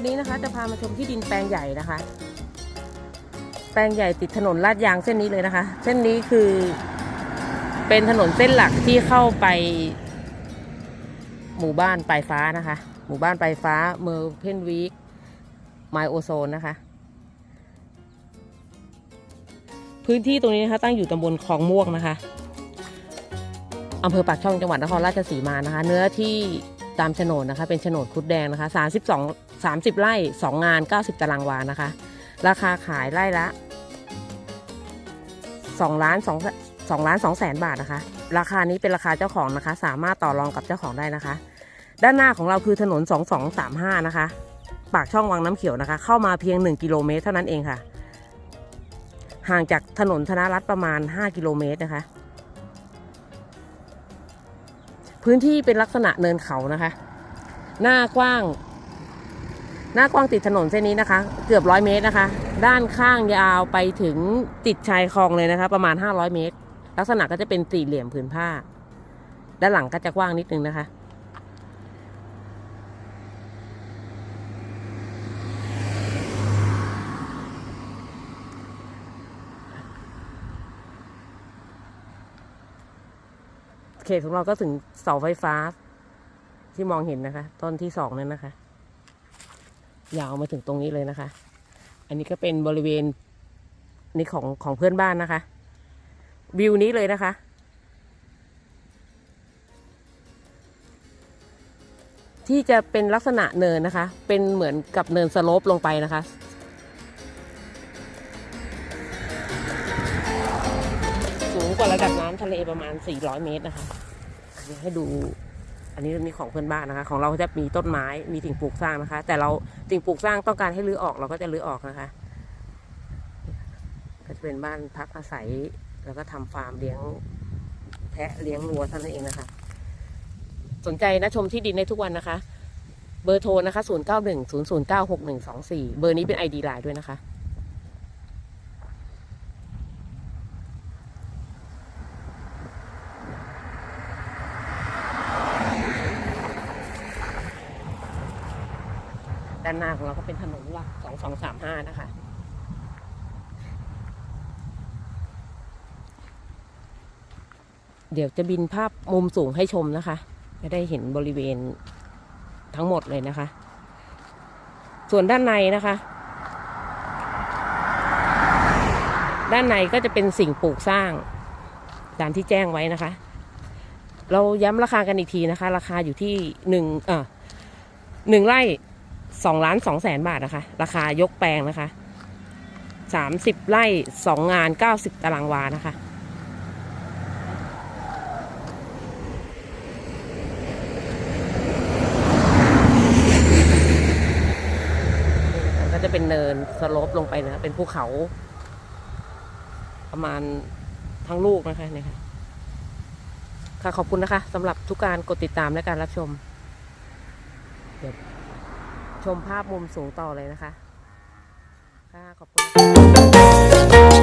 วันนี้นะคะจะพามาชมที่ดินแปลงใหญ่นะคะ แปลงใหญ่ติดถนนลาดยางเส้นนี้เลยนะคะ เส้นนี้คือเป็นถนนเส้นหลักที่เข้าไป หมู่บ้านปลายฟ้านะคะ หมู่บ้านปลายฟ้าเมอร์เพนวีคไมโอโซนนะคะ พื้นที่ตรงนี้นะคะตั้งอยู่ตำบลคลองม่วงนะคะอำเภอปากช่องจังหวัดนครราชสีมานะคะ เนื้อที่ตามโฉนดนะคะ เป็นโฉนดคุดแดงนะคะ 32 30 ไร่ 2 งาน 90 ตารางวานะคะ ราคาขายไร่ละ2ล้าน2 2ล้าน2แสนบาทนะคะ ราคานี้เป็นราคาเจ้าของนะคะ สามารถต่อรองกับเจ้าของได้นะคะ ด้านหน้าของเราคือถนน 2235 นะคะ ปากช่องวังน้ำเขียวนะคะ เข้ามาเพียง 1 กิโลเมตรเท่านั้นเองค่ะ ห่างจากถนนธนรัฐประมาณ 5 กิโลเมตรนะคะ พื้นที่เป็นลักษณะเนินเขานะคะ หน้ากว้าง หน้ากว้างติดถนนเส้นนี้นะคะ เกือบร้อยเมตรนะคะ ด้านข้างยาวไปถึงติดชายคลองเลยนะคะ ประมาณ 500 เมตร ลักษณะก็จะเป็นสี่เหลี่ยมผืนผ้า ด้านหลังก็จะกว้างนิดนึงนะคะ เขตของเราก็ถึงเสาไฟฟ้าที่มองเห็นนะคะ ต้นที่สองนั่นนะคะ ยาวมาถึงตรงนี้เลยนะคะ อันนี้ก็เป็นบริเวณนี่ของของเพื่อนบ้านนะคะ วิวนี้เลยนะคะ ที่จะเป็นลักษณะเนินนะคะ เป็นเหมือนกับเนินสโลปลงไปนะคะสูงกว่าระดับน้ำทะเลประมาณ 400 เมตรนะคะให้ดู อันนี้มีของเพื่อนบ้านนะคะ ของเราจะมีต้นไม้มีสิ่งปลูกสร้างนะคะ แต่เราสิ่งปลูกสร้างต้องการให้รื้อออกเราก็จะรื้อออกนะคะ ก็จะเป็นบ้านพักอาศัย แล้วก็ทำฟาร์มเลี้ยงแพะเลี้ยงวัวท่านั้นเองนะคะ สนใจนะชมที่ดินได้ทุกวันนะคะ เบอร์โทรนะคะ 0 9 1 0 0 9 6 1 2 4 เบอร์นี้เป็น ID ไลน์ด้วยนะคะ ด้านหน้าของเราก็เป็นถนนหลักสองสองสามห้านะคะ เดี๋ยวจะบินภาพมุมสูงให้ชมนะคะ จะได้เห็นบริเวณทั้งหมดเลยนะคะ ส่วนด้านในนะคะ ด้านในก็จะเป็นสิ่งปลูกสร้างตามที่แจ้งไว้นะคะ เราย้ำราคากันอีกทีนะคะ ราคาอยู่ที่หนึ่งเออหนึ่งไร่ สองล้านสองแสนบาทนะคะ ราคายกแปลงนะคะสามสิบไร่สองงานเก้าสิบตารางวานะคะ ก็จะเป็นเนินสโลปลงไปนะ เป็นภูเขา ประมาณทั้งลูกนะคะเนี่ยค่ะค่ะขอบคุณนะคะสำหรับทุกการกดติดตามและการรับชมเดี๋ยว ชมภาพมุมสูงต่อเลยนะคะ ค่ะ ขอบคุณ